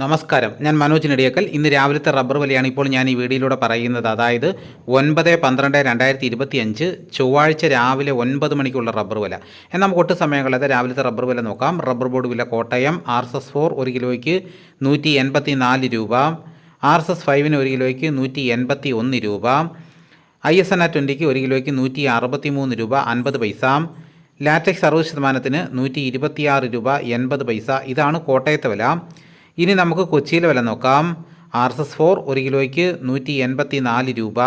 നമസ്കാരം. ഞാൻ മനോജ് നെടിയക്കൽ. ഇന്ന് രാവിലത്തെ റബ്ബർ വിലയാണ് ഇപ്പോൾ ഞാൻ ഈ വീഡിയോയിലൂടെ പറയുന്നത്. അതായത് ഒൻപത് പന്ത്രണ്ട് രണ്ടായിരത്തി ഇരുപത്തി അഞ്ച് ചൊവ്വാഴ്ച രാവിലെ ഒൻപത് മണിക്കുള്ള റബ്ബർ വില. എന്നാൽ നമുക്ക് ഒട്ടും സമയങ്ങളത് രാവിലത്തെ റബ്ബർ വില നോക്കാം. റബ്ബർ ബോർഡ് വില Kottayam R S S four ഒരു കിലോയ്ക്ക് നൂറ്റി എൺപത്തി നാല് രൂപ ആർ എസ് എസ് ഫൈവിന് ഒരു കിലോയ്ക്ക് നൂറ്റി എൺപത്തി ഒന്ന് രൂപ ഐ എസ് എൻ ആ ട്വന്റിക്ക് ഒരു കിലോയ്ക്ക് നൂറ്റി അറുപത്തി മൂന്ന് രൂപ അൻപത് പൈസ ലാറ്റക്സ് അറുപത് ശതമാനത്തിന് നൂറ്റി ഇരുപത്തിയാറ് രൂപ എൺപത് പൈസ. ഇതാണ് കോട്ടയത്തെ വില. ഇനി നമുക്ക് കൊച്ചിയിലെ വില നോക്കാം. ആർ എസ് എസ് ഫോർ ഒരു കിലോയ്ക്ക് നൂറ്റി എൺപത്തി നാല് രൂപ.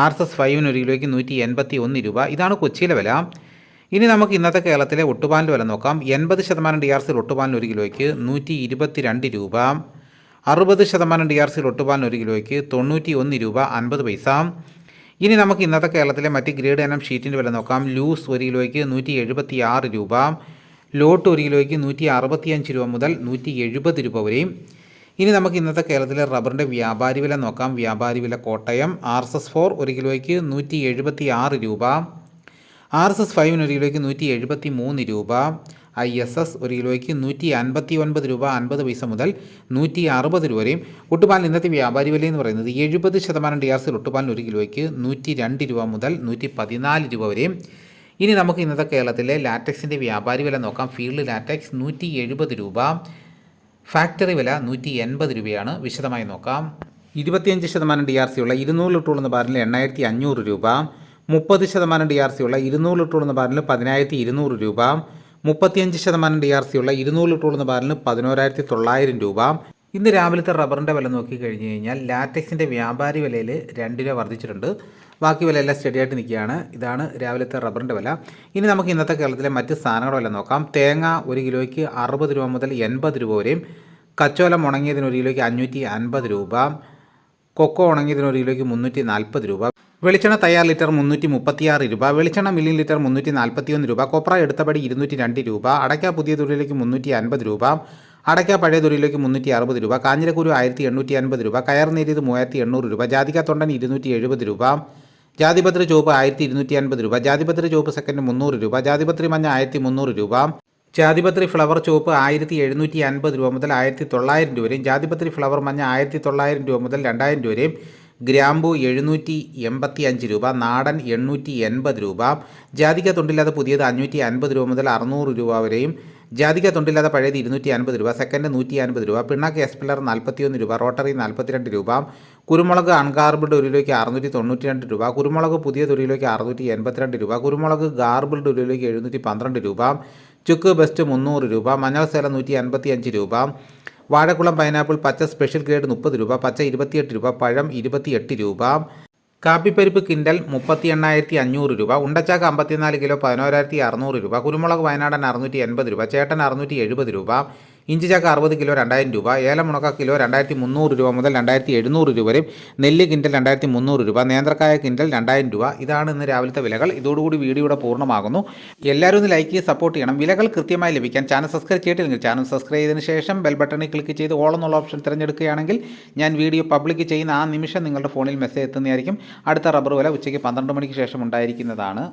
ആർ എസ് എസ് ഫൈവിന് ഒരു കിലോയ്ക്ക് നൂറ്റി എൺപത്തി ഒന്ന് രൂപ. ഇതാണ് കൊച്ചിയിലെ വില. ഇനി നമുക്ക് ഇന്നത്തെ കേരളത്തിലെ ഒട്ടുപാലിന്റെ വില നോക്കാം. എൺപത് ശതമാനം ഡി ആർ സിയിൽ ഒട്ടുപാലിന് ഒരു കിലോയ്ക്ക് നൂറ്റി ഇരുപത്തി രണ്ട് രൂപ. അറുപത് ശതമാനം ഡി ആർ സിയിൽ ഒട്ടുപാലിന് ഒരു കിലോയ്ക്ക് തൊണ്ണൂറ്റി ഒന്ന് രൂപ അൻപത് പൈസ. ഇനി നമുക്ക് ഇന്നത്തെ കേരളത്തിലെ മറ്റ് ഗ്രേഡ് ഇനം ഷീറ്റിന്റെ വില നോക്കാം. ലൂസ് ഒരു കിലോയ്ക്ക് നൂറ്റി എഴുപത്തി ആറ് രൂപ. ലോട്ട് ഒരു കിലോയ്ക്ക് നൂറ്റി അറുപത്തിയഞ്ച് രൂപ മുതൽ നൂറ്റി എഴുപത് രൂപ വരെയും. ഇനി നമുക്ക് ഇന്നത്തെ കേരളത്തിലെ റബ്ബറിന്റെ വ്യാപാരി വില നോക്കാം. വ്യാപാരി വില Kottayam R S S four ഒരു കിലോയ്ക്ക് നൂറ്റി എഴുപത്തി ആറ് രൂപ. ആർ എസ് എസ് ഫൈവിന് ഒരു കിലോയ്ക്ക് നൂറ്റി എഴുപത്തി മൂന്ന് രൂപ. ഐ എസ് എസ് ഒരു കിലോയ്ക്ക് നൂറ്റി അൻപത്തി ഒൻപത് രൂപ അൻപത് പൈസ മുതൽ നൂറ്റി അറുപത് രൂപ വരെയും. ഒട്ടുപാലിന് ഇന്നത്തെ വ്യാപാരി വില എന്ന് പറയുന്നത് എഴുപത് ശതമാനം ഡി ആർ സിൽ ഒട്ടുപാലിന് ഒരു കിലോയ്ക്ക് നൂറ്റി രണ്ട് രൂപ മുതൽ നൂറ്റി പതിനാല് രൂപ വരെയും. ഇനി നമുക്ക് ഇന്നത്തെ കേരളത്തിലെ ലാറ്റക്സിന്റെ വ്യാപാരി വില നോക്കാം. ഫീൽഡ് ലാറ്റക്സ് നൂറ്റി എഴുപത് രൂപ ഫാക്ടറി വില നൂറ്റി എൺപത് രൂപയാണ്. വിശദമായി നോക്കാം. ഇരുപത്തിയഞ്ച് ശതമാനം ഡി ആർ സി ഉള്ള ഇരുന്നൂറ് ലിറ്റർ ഉള്ള ബാരലിൽ എണ്ണായിരത്തി അഞ്ഞൂറ് രൂപ മുപ്പത് ശതമാനം ഡി ആർ സി ഉള്ള ഇരുന്നൂറ് ലിറ്റർ ഉള്ള ബാരലിന് പതിനായിരത്തി ഇരുന്നൂറ് രൂപ മുപ്പത്തിയഞ്ച് ശതമാനം ഡി ആർ സി ഉള്ള ഇരുന്നൂറ് ലിറ്റർ ഉള്ള ബാരലിന് പതിനോരായിരത്തി തൊള്ളായിരം രൂപ. ഇന്ന് രാവിലത്തെ റബ്ബറിന്റെ വില നോക്കി കഴിഞ്ഞു കഴിഞ്ഞാൽ ലാറ്റക്സിന്റെ വ്യാപാരി വിലയിൽ രണ്ട് രൂപ വർദ്ധിച്ചിട്ടുണ്ട്. ബാക്കി വില എല്ലാം സ്റ്റഡി ആയിട്ട് നിൽക്കുകയാണ്. ഇതാണ് രാവിലത്തെ റബ്ബറിന്റെ വില. ഇനി നമുക്ക് ഇന്നത്തെ കേരളത്തിലെ മറ്റ് സാധനങ്ങളുടെ വില നോക്കാം. തേങ്ങ ഒരു കിലോയ്ക്ക് അറുപത് രൂപ മുതൽ എൺപത് രൂപ വരെയും. കച്ചോലം ഉണങ്ങിയതിന് ഒരു കിലോയ്ക്ക് അഞ്ഞൂറ്റി അൻപത് രൂപ. കൊക്കോ ഉണങ്ങിയതിന് ഒരു കിലോയ്ക്ക് മുന്നൂറ്റി നാൽപ്പത് രൂപ. വെളിച്ചെണ്ണ തയ്യാർ ലിറ്റർ മുന്നൂറ്റി മുപ്പത്തിയാറ് രൂപ. വെളിച്ചെണ്ണ മില്ലിൻ ലിറ്റർ മുന്നൂറ്റി നാൽപ്പത്തി ഒന്ന് രൂപ. കൊപ്ര എടുത്തപടി ഇരുന്നൂറ്റി രണ്ട് രൂപ. അടയ്ക്ക പുതിയ തുള്ളിയിലേക്ക് മുന്നൂറ്റി അൻപത് രൂപ. അടയ്ക്ക പഴയ തൊഴിലേക്ക് മുന്നൂറ്റി അറുപത് രൂപ. കാഞ്ഞിരക്കുരു ആയിരത്തി എണ്ണൂറ്റി അൻപത് രൂപ. കയർ നേരിയത് മൂവായിരത്തി എണ്ണൂറ് രൂപ. ജാതിക തൊണ്ടൻ ഇരുന്നൂറ്റി എഴുപത് രൂപ. ജാതിപത്രി ചുവപ്പ് ആയിരത്തി ഇരുന്നൂറ്റി അൻപത് രൂപ ജാതിപത്രി ചുവപ്പ് സെക്കൻഡ് മുന്നൂറ് രൂപ ജാതിപത്രി മഞ്ഞ ആയിരത്തി മുന്നൂറ് രൂപ ജാതിപത്രി ഫ്ലവർ ചുവപ്പ് ആയിരത്തി എഴുന്നൂറ്റി അൻപത് രൂപ മുതൽ ആയിരത്തി തൊള്ളായിരം രൂപ വരെയും ജാതിപത്രി ഫ്ലവർ മഞ്ഞ ആയിരത്തി തൊള്ളായിരം രൂപ മുതൽ രണ്ടായിരം രൂപ വരെയും ഗ്രാമ്പു എഴുന്നൂറ്റി എൺപത്തി അഞ്ച് രൂപ നാടൻ എണ്ണൂറ്റി എൺപത് രൂപ ജാതിക തൊണ്ടില്ലാതെ പുതിയത് അഞ്ഞൂറ്റി അൻപത് രൂപ മുതൽ അറുന്നൂറ് രൂപ വരെയും ജാതിക തൊണ്ടില്ലാതെ പഴയത് ഇരുന്നൂറ്റി അൻപത് രൂപ സെക്കൻഡ് നൂറ്റി അൻപത് രൂപ പിണ്ണാക്ക് എസ്പിലർ നാൽപ്പത്തിയൊന്ന് രൂപ റോട്ടറി നാൽപ്പത്തിരണ്ട് രൂപ കുരുമുളക് അൺഗാർബിൾഡ് ഒരു കിലോയ്ക്ക് അറുന്നൂറ്റി തൊണ്ണൂറ്റി രണ്ട് രൂപ കുരുമുളക് പുതിയ ഒരു കിലോയ്ക്ക് അറുന്നൂറ്റി എൺപത്തിരണ്ട് രൂപ കുരുമുളക് ഗാർബിൾഡ് ഒരു കിലോയ്ക്ക് എഴുന്നൂറ്റി പന്ത്രണ്ട് രൂപ ചുക്ക് ബെസ്റ്റ് മുന്നൂറ് രൂപ മഞ്ഞൾ സേല നൂറ്റി അൻപത്തി അഞ്ച് രൂപ വാഴക്കുളം പൈനാപ്പിൾ പച്ച സ്പെഷ്യൽ ഗ്രേഡ് മുപ്പത് രൂപ പച്ച ഇരുപത്തിയെട്ട് രൂപ പഴം ഇരുപത്തിയെട്ട് രൂപ കാപ്പിപ്പരിപ്പ് കിൻഡൽ മുപ്പത്തി എണ്ണായിരത്തി അഞ്ഞൂറ് രൂപ ഉണ്ടച്ചാക്ക് അമ്പത്തിനാല് കിലോ പതിനോരായിരത്തി അറുന്നൂറ് രൂപ കുരുമുളക് വയനാടൻ അറുന്നൂറ്റി എൺപത് രൂപ ചേട്ടൻ അറുന്നൂറ്റി എഴുപത് രൂപ ഇഞ്ചി ചാക്ക് അറുപത് കിലോ രണ്ടായിരം രൂപ ഏലമുണക്ക കിലോ രണ്ടായിരത്തി മുന്നൂറ് രൂപ മുതൽ രണ്ടായിരത്തി എഴുന്നൂറ് രൂപ വരെയും നെല്ല് കിൻഡൽ രണ്ടായിരത്തി മുന്നൂറ് രൂപ നേന്ത്രക്കായ കിൻഡൽ രണ്ടായിരം രൂപ. ഇതാണ് ഇന്ന് രാവിലത്തെ വിലകൾ. ഇതോടുകൂടി വീഡിയോയുടെ പൂർണമാകുന്നു. എല്ലാവരും ഒന്ന് ലൈക്ക് ചെയ്ത് സപ്പോർട്ട് ചെയ്യണം. വിലകൾ കൃത്യമായി ലഭിക്കാൻ ചാനൽ സബ്സ്ക്രൈബ് ചെയ്തിട്ടില്ലെങ്കിൽ ചാനൽ സബ്സ്ക്രൈബ് ചെയ്തതിന് ശേഷം ബെൽ ബട്ടണിൽ ക്ലിക്ക് ചെയ്ത് ഓൾ എന്നുള്ള ഓപ്ഷൻ തിരഞ്ഞെടുക്കുകയാണെങ്കിൽ ഞാൻ വീഡിയോ പബ്ലിക് ചെയ്യുന്ന ആ നിമിഷം നിങ്ങളുടെ ഫോണിൽ മെസ്സേജ് എത്തുന്നതായിരിക്കും. അടുത്ത റബ്ബർ വില ഉച്ചയ്ക്ക് പന്ത്രണ്ട് മണിക്ക് ശേഷം ഉണ്ടായിരിക്കുന്നതാണ്.